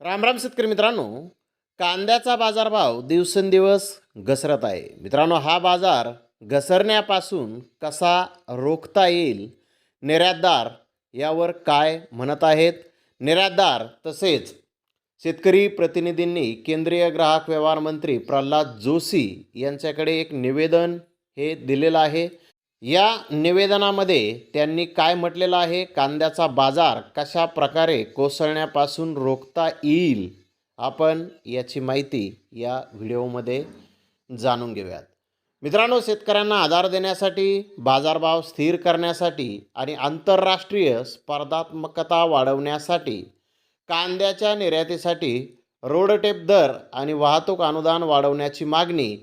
राम राम शेतकरी मित्रांनो कांद्याचा बाजारभाव दिवसेंदिवस घसरत आहे. मित्रांनो हा बाजार घसरण्यापासून कसा रोखता येईल? निर्यातदार यावर काय म्हणत आहेत? निर्यातदार तसेच शेतकरी प्रतिनिधींनी केंद्रीय ग्राहक व्यवहार मंत्री प्रल्हाद जोशी यांच्याकडे एक निवेदन हे दिलेलं आहे. या निवेदनामध्ये त्यांनी काय म्हटलेलं आहे? कांद्याचा बाजार कशा प्रकारे कोसळण्यापासून रोखता येईल? आपण याची माहिती या व्हिडिओमध्ये जाणून घेऊयात. मित्रांनो शेतकऱ्यांना आधार देण्यासाठी बाजारभाव स्थिर करण्यासाठी आणि आंतरराष्ट्रीय स्पर्धात्मकता वाढवण्यासाठी कांद्याच्या निर्यातीसाठी रोडटेप दर आणि वाहतूक अनुदान वाढवण्याची मागणी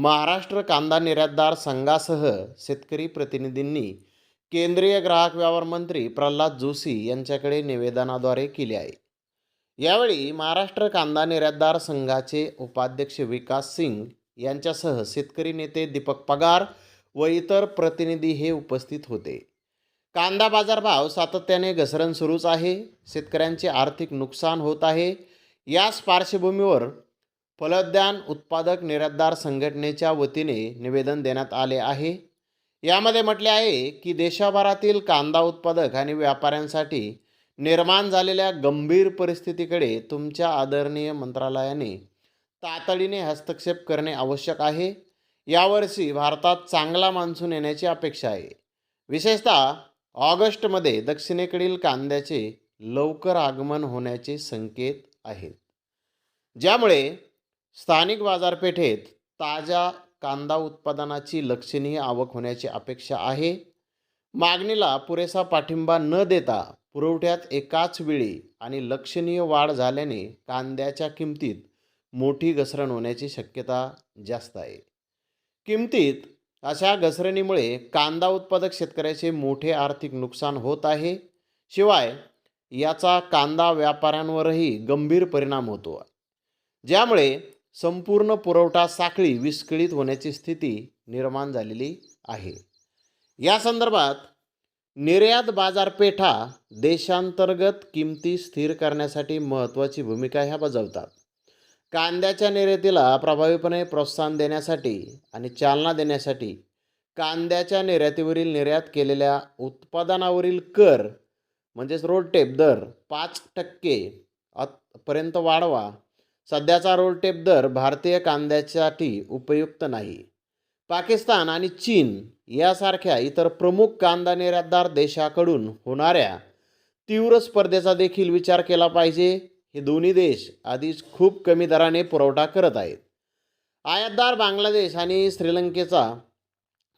महाराष्ट्र कांदा निर्यातदार संघासह शेतकरी प्रतिनिधींनी केंद्रीय ग्राहक व्यवहार मंत्री प्रल्हाद जोशी यांच्याकडे निवेदनाद्वारे केले आहे. यावेळी महाराष्ट्र कांदा निर्यातदार संघाचे उपाध्यक्ष विकास सिंग यांच्यासह शेतकरी नेते दीपक पगार व इतर प्रतिनिधी हे उपस्थित होते. कांदा बाजारभाव सातत्याने घसरण सुरूच आहे. शेतकऱ्यांचे आर्थिक नुकसान होत आहे. याच पार्श्वभूमीवर फलोद्यान उत्पादक निर्यातदार संघटनेच्या वतीने निवेदन देण्यात आले आहे. यामध्ये म्हटले आहे की देशभरातील कांदा उत्पादक आणि व्यापाऱ्यांसाठी निर्माण झालेल्या गंभीर परिस्थितीकडे तुमच्या आदरणीय मंत्रालयाने तातडीने हस्तक्षेप करणे आवश्यक आहे. यावर्षी भारतात चांगला मान्सून येण्याची अपेक्षा आहे. विशेषतः ऑगस्टमध्ये दक्षिणेकडील कांद्याचे लवकर आगमन होण्याचे संकेत आहेत. ज्यामुळे स्थानिक बाजारपेठेत ताज्या कांदा उत्पादनाची लक्षणीय आवक होण्याची अपेक्षा आहे. मागणीला पुरेसा पाठिंबा न देता पुरवठ्यात एकाच वेळी आणि लक्षणीय वाढ झाल्याने कांद्याच्या किमतीत मोठी घसरण होण्याची शक्यता जास्त आहे. किमतीत अशा घसरणीमुळे कांदा उत्पादक शेतकऱ्याचे मोठे आर्थिक नुकसान होत आहे. शिवाय याचा कांदा व्यापाऱ्यांवरही गंभीर परिणाम होतो. ज्यामुळे संपूर्ण पुरवठा साखळी विस्कळीत होण्याची स्थिती निर्माण झालेली आहे. या संदर्भात निर्यात बाजारपेठा देशांतर्गत किमती स्थिर करण्यासाठी महत्त्वाची भूमिका ह्या बजावतात. कांद्याच्या निर्यातीला प्रभावीपणे प्रोत्साहन देण्यासाठी आणि चालना देण्यासाठी कांद्याच्या निर्यातीवरील निर्यात केलेल्या उत्पादनावरील कर म्हणजेच रोड टेप दर पाच टक्के आत- पर्यंत वाढवा सध्याचा रोलटेप दर भारतीय कांद्यासाठी उपयुक्त नाही. पाकिस्तान आणि चीन यासारख्या इतर प्रमुख कांदा निर्यातदार देशाकडून होणाऱ्या तीव्र स्पर्धेचा देखील विचार केला पाहिजे. हे दोन्ही देश आधीच खूप कमी दराने पुरवठा करत आहेत. आयातदार बांगलादेश आणि श्रीलंकेचा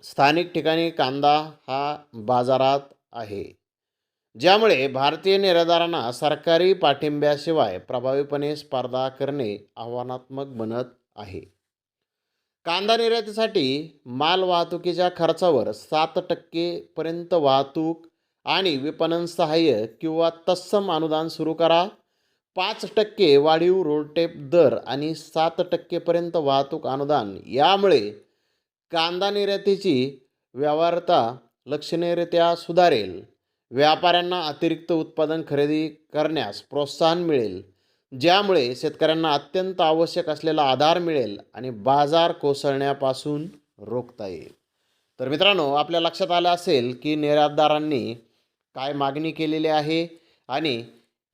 स्थानिक ठिकाणी कांदा हा बाजारात आहे. ज्यामुळे भारतीय निर्यातदारांना सरकारी पाठिंब्याशिवाय प्रभावीपणे स्पर्धा करणे आव्हानात्मक बनत आहे. कांदा निर्यातीसाठी माल वाहतुकीच्या खर्चावर सात टक्केपर्यंत वाहतूक आणि विपणन सहाय्य किंवा तत्सम अनुदान सुरू करा. पाच टक्के वाढीव रोडटेप दर आणि सात टक्केपर्यंत वाहतूक अनुदान यामुळे कांदा निर्यातीची व्यवहारता लक्षणीयरित्या सुधारेल. व्यापाऱ्यांना अतिरिक्त उत्पादन खरेदी करण्यास प्रोत्साहन मिळेल ज्यामुळे शेतकऱ्यांना अत्यंत आवश्यक असलेला आधार मिळेल आणि बाजार कोसळण्यापासून रोखता येईल. तर मित्रांनो आपल्या लक्षात आलं असेल की निर्यातदारांनी काय मागणी केलेली आहे आणि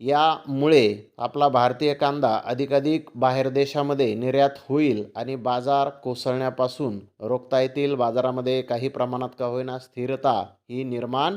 यामुळे आपला भारतीय कांदा अधिकाधिक बाहेर देशामध्ये निर्यात होईल आणि बाजार कोसळण्यापासून रोखता येतील. बाजारामध्ये काही प्रमाणात का होईना स्थिरता ही निर्माण